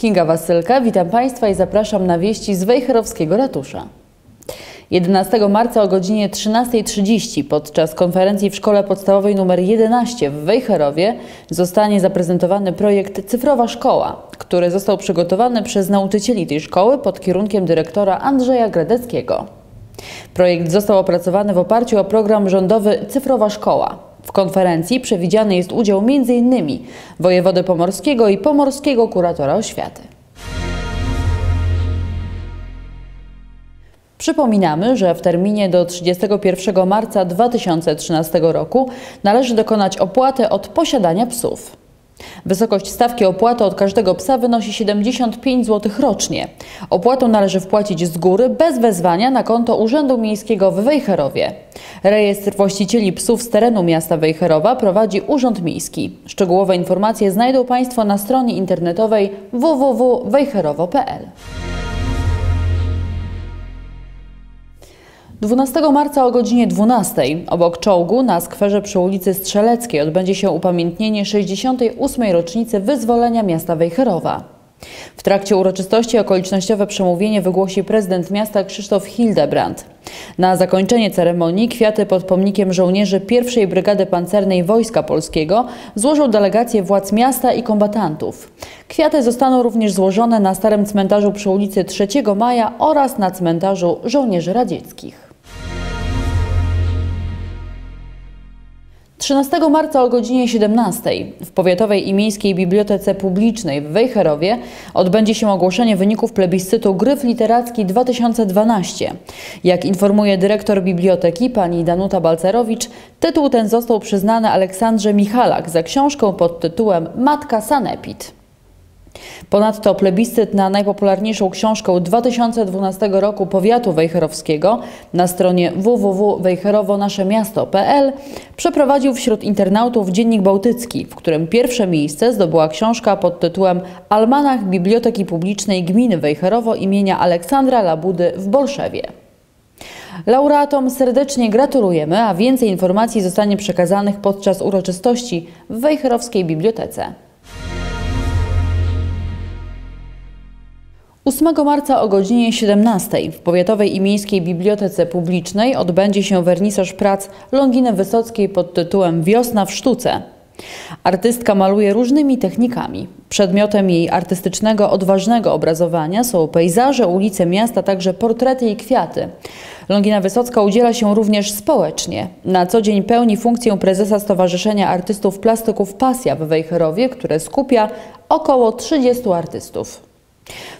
Kinga Wasylka, witam Państwa i zapraszam na wieści z Wejherowskiego Ratusza. 11 marca o godzinie 13.30 podczas konferencji w Szkole Podstawowej nr 11 w Wejherowie zostanie zaprezentowany projekt Cyfrowa Szkoła, który został przygotowany przez nauczycieli tej szkoły pod kierunkiem dyrektora Andrzeja Gradeckiego. Projekt został opracowany w oparciu o program rządowy Cyfrowa Szkoła. W konferencji przewidziany jest udział m.in. wojewody pomorskiego i pomorskiego kuratora oświaty. Przypominamy, że w terminie do 31 marca 2013 roku należy dokonać opłaty od posiadania psów. Wysokość stawki opłaty od każdego psa wynosi 75 zł rocznie. Opłatę należy wpłacić z góry bez wezwania na konto Urzędu Miejskiego w Wejherowie. Rejestr właścicieli psów z terenu miasta Wejherowa prowadzi Urząd Miejski. Szczegółowe informacje znajdą Państwo na stronie internetowej www.wejherowo.pl. 12 marca o godzinie 12 obok czołgu na skwerze przy ulicy Strzeleckiej odbędzie się upamiętnienie 68. rocznicy wyzwolenia miasta Wejherowa. W trakcie uroczystości okolicznościowe przemówienie wygłosi prezydent miasta Krzysztof Hildebrand. Na zakończenie ceremonii kwiaty pod pomnikiem żołnierzy pierwszej Brygady Pancernej Wojska Polskiego złożą delegacje władz miasta i kombatantów. Kwiaty zostaną również złożone na starym cmentarzu przy ulicy 3 Maja oraz na cmentarzu żołnierzy radzieckich. 13 marca o godzinie 17 w Powiatowej i Miejskiej Bibliotece Publicznej w Wejherowie odbędzie się ogłoszenie wyników plebiscytu Gryf Literacki 2012. Jak informuje dyrektor biblioteki pani Danuta Balcerowicz, tytuł ten został przyznany Aleksandrze Michalak za książkę pod tytułem Matka Sanepid. Ponadto plebiscyt na najpopularniejszą książkę 2012 roku powiatu wejherowskiego na stronie www.wejherowo-nasze-miasto.pl przeprowadził wśród internautów Dziennik Bałtycki, w którym pierwsze miejsce zdobyła książka pod tytułem Almanach Biblioteki Publicznej Gminy Wejherowo imienia Aleksandra Labudy w Bolszewie. Laureatom serdecznie gratulujemy, a więcej informacji zostanie przekazanych podczas uroczystości w Wejherowskiej Bibliotece. 8 marca o godzinie 17 w Powiatowej i Miejskiej Bibliotece Publicznej odbędzie się wernisaż prac Longiny Wysockiej pod tytułem Wiosna w sztuce. Artystka maluje różnymi technikami. Przedmiotem jej artystycznego, odważnego obrazowania są pejzaże, ulice miasta, także portrety i kwiaty. Longina Wysocka udziela się również społecznie. Na co dzień pełni funkcję prezesa Stowarzyszenia Artystów Plastyków Pasja w Wejherowie, które skupia około 30 artystów.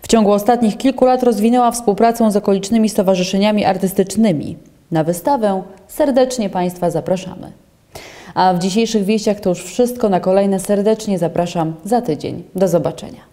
W ciągu ostatnich kilku lat rozwinęła współpracę z okolicznymi stowarzyszeniami artystycznymi. Na wystawę serdecznie Państwa zapraszamy. A w dzisiejszych wieściach to już wszystko. Na kolejne serdecznie zapraszam za tydzień. Do zobaczenia.